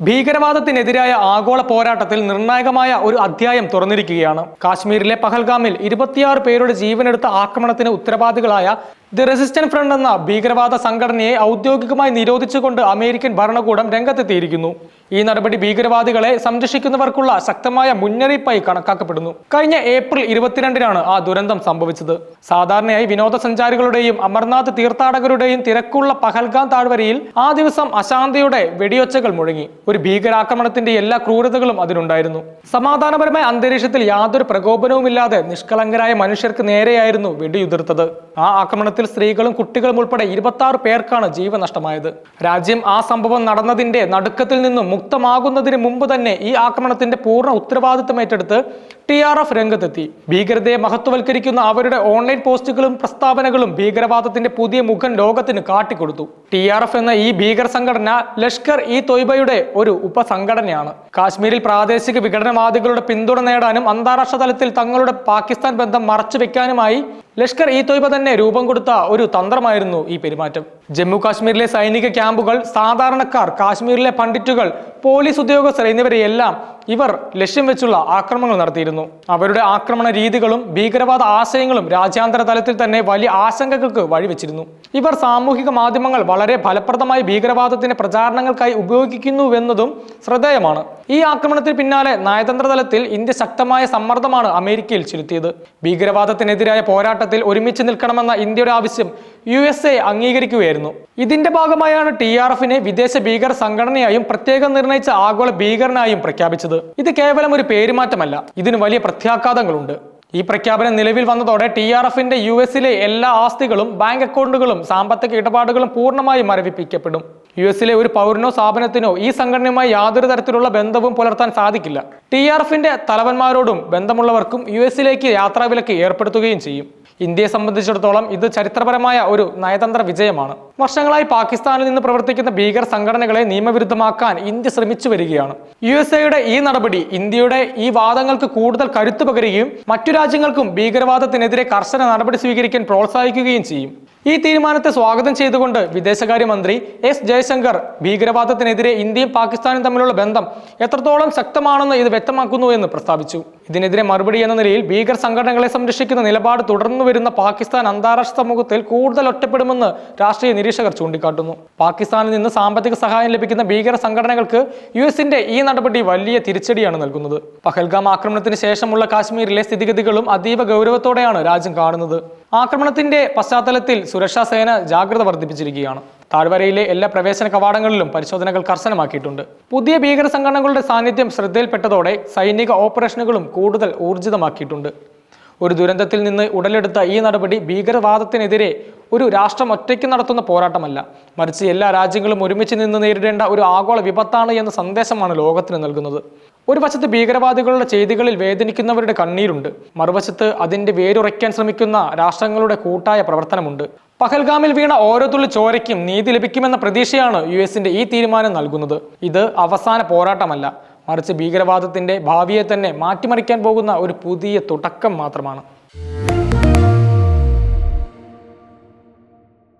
ഭീകരവാദത്തിനെതിരായ ആഗോള പോരാട്ടത്തിൽ നിർണായകമായ ഒരു അധ്യായം തുറന്നിരിക്കുകയാണ്. കാശ്മീരിലെ പഹൽഗാമിൽ ഇരുപത്തിയാറ് പേരുടെ ജീവനെടുത്ത ആക്രമണത്തിന് ഉത്തരവാദികളായ ദി റെസിസ്റ്റന്റ് ഫ്രണ്ട് എന്ന ഭീകരവാദ സംഘടനയെ ഔദ്യോഗികമായി നിരോധിച്ചുകൊണ്ട് അമേരിക്കൻ ഭരണകൂടം രംഗത്തെത്തിയിരിക്കുന്നു. ഈ നടപടി ഭീകരവാദികളെ സംരക്ഷിക്കുന്നവർക്കുള്ള ശക്തമായ മുന്നറിയിപ്പായി കണക്കാക്കപ്പെടുന്നു. കഴിഞ്ഞ ഏപ്രിൽ ഇരുപത്തിരണ്ടിനാണ് ആ ദുരന്തം സംഭവിച്ചത്. സാധാരണയായി വിനോദസഞ്ചാരികളുടെയും അമർനാഥ് തീർത്ഥാടകരുടെയും തിരക്കുള്ള പഹൽഗാം താഴ്വരയിൽ ആ ദിവസം അശാന്തിയുടെ വെടിയൊച്ചകൾ മുഴങ്ങി. ഒരു ഭീകരാക്രമണത്തിന്റെ എല്ലാ ക്രൂരതകളും അതിനുണ്ടായിരുന്നു. സമാധാനപരമായ അന്തരീക്ഷത്തിൽ യാതൊരു പ്രകോപനവുമില്ലാതെ നിഷ്കളങ്കരായ മനുഷ്യർക്ക് നേരെയായിരുന്നു വെടിയുതിർത്തത്. ആ ആക്രമണത്തിൽ സ്ത്രീകളും കുട്ടികളും ഉൾപ്പെടെ ഇരുപത്തി പേർക്കാണ് ജീവനഷ്ടമായത് രാജ്യം ആ സംഭവം നടന്നതിന്റെ നടുക്കത്തിൽ നിന്നും മുക്തമാകുന്നതിന് മുമ്പ് തന്നെ ഈ ആക്രമണത്തിന്റെ പൂർണ ഉത്തരവാദിത്തം ഏറ്റെടുത്ത് ടി ആർ എഫ് രംഗത്തെത്തി. ഭീകരതയെ മഹത്വവൽക്കരിക്കുന്ന അവരുടെ ഓൺലൈൻ പോസ്റ്റുകളും പ്രസ്താവനകളും ഭീകരവാദത്തിന്റെ പുതിയ മുഖം ലോകത്തിന് കാട്ടിക്കൊടുത്തു. ടി ആർ എഫ് എന്ന ഈ ഭീകര സംഘടന ലഷ്കർ ഇ തൊയ്ബയുടെ ഒരു ഉപസംഘടനയാണ്. കാശ്മീരിൽ പ്രാദേശിക വിഘടനവാദികളുടെ പിന്തുണ നേടാനും അന്താരാഷ്ട്ര തലത്തിൽ തങ്ങളുടെ പാകിസ്ഥാൻ ബന്ധം മറച്ചുവെക്കാനുമായി ലഷ്കർ ഇ തൊയ്ബ തന്നെ രൂപം കൊടുത്ത ഒരു തന്ത്രമായിരുന്നു ഈ പെരുമാറ്റം. ജമ്മു കാശ്മീരിലെ സൈനിക ക്യാമ്പുകൾ സാധാരണക്കാർ കാശ്മീരിലെ പണ്ഡിറ്റുകൾ പോലീസ് ഉദ്യോഗസ്ഥർ എന്നിവരെയെല്ലാം ഇവർ ലക്ഷ്യം വെച്ചുള്ള ആക്രമണങ്ങൾ നടത്തിയിരുന്നു. അവരുടെ ആക്രമണ രീതികളും ഭീകരവാദ ആശയങ്ങളും രാജ്യാന്തര തലത്തിൽ തന്നെ വലിയ ആശങ്കകൾക്ക് വഴിവെച്ചിരുന്നു. ഇവർ സാമൂഹിക മാധ്യമങ്ങൾ വളരെ ഫലപ്രദമായി ഭീകരവാദത്തിന്റെ പ്രചാരണങ്ങൾക്കായി ഉപയോഗിക്കുന്നുവെന്നതും ശ്രദ്ധേയമാണ്. ഈ ആക്രമണത്തിന് പിന്നാലെ നയതന്ത്ര തലത്തിൽ ഇന്ത്യ ശക്തമായ സമ്മർദ്ദമാണ് അമേരിക്കയിൽ ചെലുത്തിയത്. ഭീകരവാദത്തിനെതിരായ പോരാട്ടത്തിൽ ഒരുമിച്ച് നിൽക്കണമെന്ന ഇന്ത്യയുടെ ആവശ്യം യു എസ് എ അംഗീകരിക്കുകയായിരുന്നു. ഇതിന്റെ ഭാഗമായാണ് ടി ആർ എഫിനെ വിദേശ ഭീകര സംഘടനയായും പ്രത്യേകം നിർണയിച്ച ആഗോള ഭീകരനായും പ്രഖ്യാപിച്ചത്. ഇത് കേവലം ഒരു പേരുമാറ്റമല്ല ഇതിന് വലിയ പ്രത്യാഘാതങ്ങളുണ്ട്. ഈ പ്രഖ്യാപനം നിലവിൽ വന്നതോടെ ടി ആർ എഫിന്റെ യു എസിലെ എല്ലാ ആസ്തികളും ബാങ്ക് അക്കൗണ്ടുകളും സാമ്പത്തിക ഇടപാടുകളും പൂർണമായും മരവിപ്പിക്കപ്പെടും. യു എസിലെ ഒരു പൗരനോ സ്ഥാപനത്തിനോ ഈ സംഘടനയുമായി യാതൊരു തരത്തിലുള്ള ബന്ധവും പുലർത്താൻ സാധിക്കില്ല. ടി ആർ എഫിന്റെ തലവന്മാരോടും ബന്ധമുള്ളവർക്കും യു എസിലേക്ക് യാത്രാവിലക്ക് ഏർപ്പെടുത്തുകയും ചെയ്യും. ഇന്ത്യയെ സംബന്ധിച്ചിടത്തോളം ഇത് ചരിത്രപരമായ ഒരു നയതന്ത്ര വിജയമാണ്. വർഷങ്ങളായി പാകിസ്ഥാനിൽ നിന്ന് പ്രവർത്തിക്കുന്ന ഭീകര സംഘടനകളെ നിയമവിരുദ്ധമാക്കാൻ ഇന്ത്യ ശ്രമിച്ചു വരികയാണ്. യു എസ് എയുടെ ഈ നടപടി ഇന്ത്യയുടെ ഈ വാദങ്ങൾക്ക് കൂടുതൽ കരുത്തു പകരുകയും മറ്റു രാജ്യങ്ങൾക്കും ഭീകരവാദത്തിനെതിരെ കർശന നടപടി സ്വീകരിക്കാൻ പ്രോത്സാഹിക്കുകയും ചെയ്യും. ഈ തീരുമാനത്തെ സ്വാഗതം ചെയ്തുകൊണ്ട് വിദേശകാര്യമന്ത്രി എസ് ജയശങ്കർ ഭീകരവാദത്തിനെതിരെ ഇന്ത്യയും പാകിസ്ഥാനും തമ്മിലുള്ള ബന്ധം എത്രത്തോളം ശക്തമാണെന്ന് ഇത് വ്യക്തമാക്കുന്നു എന്ന് പ്രസ്താവിച്ചു. ഇതിനെതിരെ മറുപടി എന്ന നിലയിൽ ഭീകര സംഘടനകളെ സംരക്ഷിക്കുന്ന നിലപാട് തുടർന്നു വരുന്ന പാകിസ്ഥാൻ അന്താരാഷ്ട്ര സമൂഹത്തിൽ കൂടുതൽ ഒറ്റപ്പെടുമെന്ന് രാഷ്ട്രീയ നിരീക്ഷകർ ചൂണ്ടിക്കാട്ടുന്നു. പാകിസ്ഥാനിൽ നിന്ന് സാമ്പത്തിക സഹായം ലഭിക്കുന്ന ഭീകര സംഘടനകൾക്ക് യു എസിന്റെ ഈ നടപടി വലിയ തിരിച്ചടിയാണ് നൽകുന്നത്. പഹൽഗാം ആക്രമണത്തിന് ശേഷമുള്ള കാശ്മീരിലെ സ്ഥിതിഗതികളും അതീവ ഗൗരവത്തോടെയാണ് രാജ്യം കാണുന്നത്. ആക്രമണത്തിന്റെ പശ്ചാത്തലത്തിൽ സുരക്ഷാ സേന ജാഗ്രത വർദ്ധിപ്പിച്ചിരിക്കുകയാണ്. താഴ്വരയിലെ എല്ലാ പ്രവേശന കവാടങ്ങളിലും പരിശോധനകൾ കർശനമാക്കിയിട്ടുണ്ട്. പുതിയ ഭീകര സംഘടനകളുടെ സാന്നിധ്യം ശ്രദ്ധയിൽപ്പെട്ടതോടെ സൈനിക ഓപ്പറേഷനുകളും കൂടുതൽ ഊർജിതമാക്കിയിട്ടുണ്ട്. ഒരു ദുരന്തത്തിൽ നിന്ന് ഉടലെടുത്ത ഈ നടപടി ഭീകരവാദത്തിനെതിരെ ഒരു രാഷ്ട്രം ഒറ്റയ്ക്ക് നടത്തുന്ന പോരാട്ടമല്ല. മറിച്ച് എല്ലാ രാജ്യങ്ങളും ഒരുമിച്ച് നിന്ന് നേരിടേണ്ട ഒരു ആഗോള വിപത്താണ് എന്ന സന്ദേശമാണ് ലോകത്തിന് നൽകുന്നത്. ഒരു വശത്ത് ഭീകരവാദികളുടെ ചെയ്തികളിൽ വേദനിക്കുന്നവരുടെ കണ്ണീരുണ്ട്. മറുവശത്ത് അതിന്റെ വേരുറയ്ക്കാൻ ശ്രമിക്കുന്ന രാഷ്ട്രങ്ങളുടെ കൂട്ടായ പ്രവർത്തനമുണ്ട്. പഹൽഗാമിൽ വീണ ഓരോ തുള്ളി ചോരയ്ക്കും നീതി ലഭിക്കുമെന്ന പ്രതീക്ഷയാണ് യു എസിന്റെ ഈ തീരുമാനം നൽകുന്നത്. ഇത് അവസാന പോരാട്ടമല്ല. മറിച്ച് ഭീകരവാദത്തിന്റെ ഭാവിയെ തന്നെ മാറ്റിമറിക്കാൻ പോകുന്ന ഒരു പുതിയ തുടക്കം മാത്രമാണ്.